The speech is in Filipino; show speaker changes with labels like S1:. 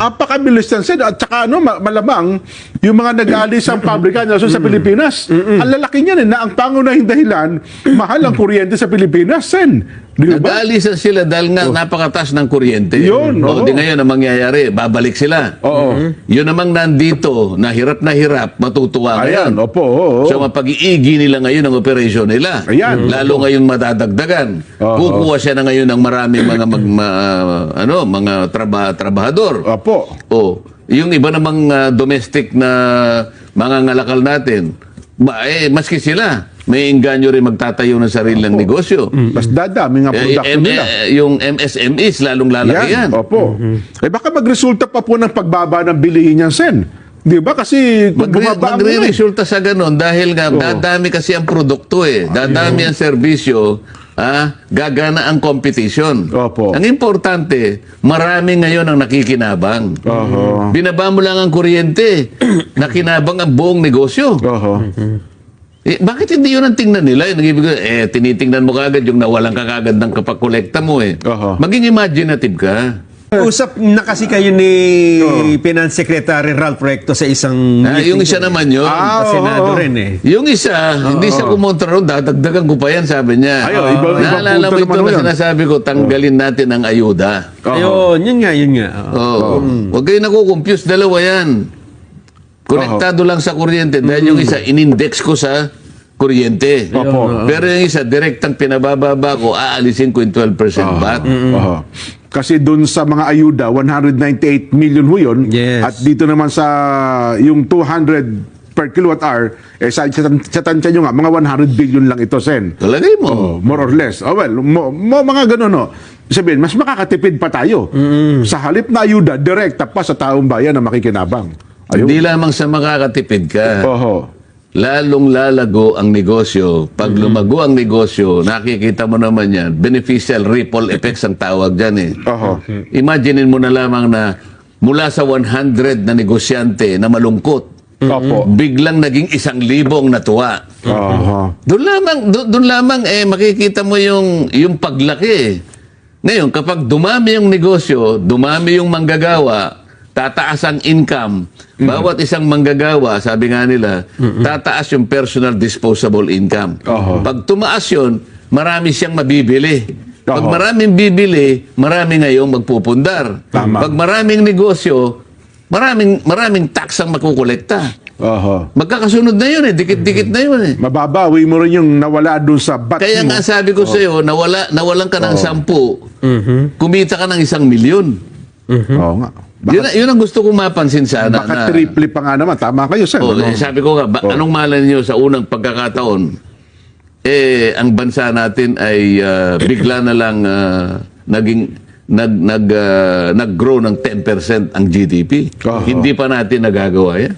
S1: Apakabilis yan, Sen. At saka ano, ma- malamang, yung mga nag-aalis ang pabrika nila sa Pilipinas, ang lalaki niyan eh, na ang pangunahing dahilan, mahal ang kuryente sa Pilipinas, Sen. Di ba?
S2: Nag-aalisan sila dahil nga napakataas ng kuryente.
S1: Yun,
S2: O,
S1: oo.
S2: di ngayon ang mangyayari, babalik sila.
S1: Oo.
S2: Yun namang nandito, na hirap na hirap, matutuwa
S1: Ayan,
S2: ngayon.
S1: opo. oo.
S2: So mapag-iigi nila ngayon ang operasyon nila.
S1: Ayan.
S2: Lalo ngayon madadagdagan.
S1: Oo.
S2: Kukuha siya na ngayon ng maraming mga mag, ma- ano, mga traba, trabahador.
S1: Opo.
S2: Oh, yung iba namang ah, domestic na mga ngalakal natin, ba, eh, maski sila, may inganyo rin magtatayo ng sarilang negosyo.
S1: Mas dadami nga
S2: Eh,
S1: production
S2: em-
S1: nila.
S2: eh, yung MSMEs, lalong lalaki yan.
S1: Opo. Eh baka magresulta pa po ng pagbaba ng bilihin niyan, Sen. Di ba? Kasi kung
S2: Magre-
S1: bumaba
S2: Magre-resulta sa ganun dahil nga dadami kasi ang produkto eh. Dadami ang serbisyo, ah, gagana ang competition.
S1: Opo.
S2: Ang importante, marami ngayon ang nakikinabang.
S1: Oho.
S2: Binaba mo lang ang kuryente, nakinabang ang buong negosyo.
S1: Oho.
S2: Eh, bakit hindi yun ang tingnan nila? Yung eh, tinitingnan mo kagad yung nawalan ka kagad ng kapakolekta mo eh.
S1: Oho.
S2: Maging imaginative ka.
S3: Usap na kasi kayo ni Finance Secretary Ralph Recto sa isang
S2: Ah, yung isa naman yun.
S1: Ah,
S3: sa Senado
S1: oo.
S3: rin eh.
S2: Yung isa, hindi siya kumontra ron, dadagdagan ko pa yan, sabi niya.
S1: Ay, oh, iba- ibang
S2: Naalala mo ito na sinasabi ko, tanggalin natin ang ayuda.
S3: Ayun, yun nga, yun nga.
S2: Oh.
S3: Oo.
S2: Huwag kayo nakukompuse, dalawa yan. Konektado lang sa kuryente dahil yung isa, inindex ko sa kuryente.
S1: Opo.
S2: Pero yung isa, direktang pinabababa ko, aalisin ko yung 12% VAT.
S1: Oho. Kasi dun sa mga ayuda, 198 million ho yun.
S3: Yes.
S1: At dito naman sa yung 200 per kilowatt hour, eh, sa, sa, sa tansya nyo nga, mga 100 billion lang ito, Sen.
S2: Talagay mo.
S1: Oh, more or less. Oh, well, mo, mo- mga ganun, no. Sabihin, mas makakatipid pa tayo. Sa halip na ayuda, direkta pa sa taong bayan na makikinabang. Ayun.
S2: Hindi lamang sa makakatipid ka.
S1: Oho.
S2: Lalong lalago ang negosyo. Pag lumago ang negosyo, nakikita mo naman yan, beneficial ripple effects ang tawag dyan eh.
S1: Oho.
S2: Imaginein mo na lamang na mula sa 100 na negosyante na malungkot,
S1: Opo.
S2: biglang naging isang libong natuwa.
S1: Oho.
S2: Doon lamang, doon, doon lamang eh makikita mo yung yung paglaki. Ngayon, kapag dumami yung negosyo, dumami yung manggagawa, tataas ang income. Bawat isang manggagawa, sabi nga nila, tataas yung personal disposable income.
S1: Oho.
S2: Pag tumaas yun, marami siyang mabibili. Pag
S1: Oho.
S2: maraming bibili, marami ngayong magpupundar.
S1: Tama.
S2: Pag maraming negosyo, maraming maraming tax ang makukolekta.
S1: Oho.
S2: Magkakasunod na yun eh, dikit-dikit na yun eh.
S1: Mababawi mo rin yung nawala doon sa bat
S2: Kaya
S1: mo.
S2: nga sabi ko sa iyo, nawala, nawalan ka ng sampu, kumita ka ng isang milyon.
S1: Oo nga. Baka,
S2: Yun, yun ang gusto kong mapansin sana.
S1: baka
S2: na,
S1: triple pa nga naman. Tama kayo, Sen.
S2: Oh,
S1: ano?
S2: eh, sabi ko nga, ba,
S1: Oh.
S2: anong malay niyo sa unang pagkakataon, eh, ang bansa natin ay ah, bigla na lang ah, naging nag nag ah, nag-grow ng 10% ang GDP.
S1: Oo.
S2: Hindi pa natin nagagawa yan.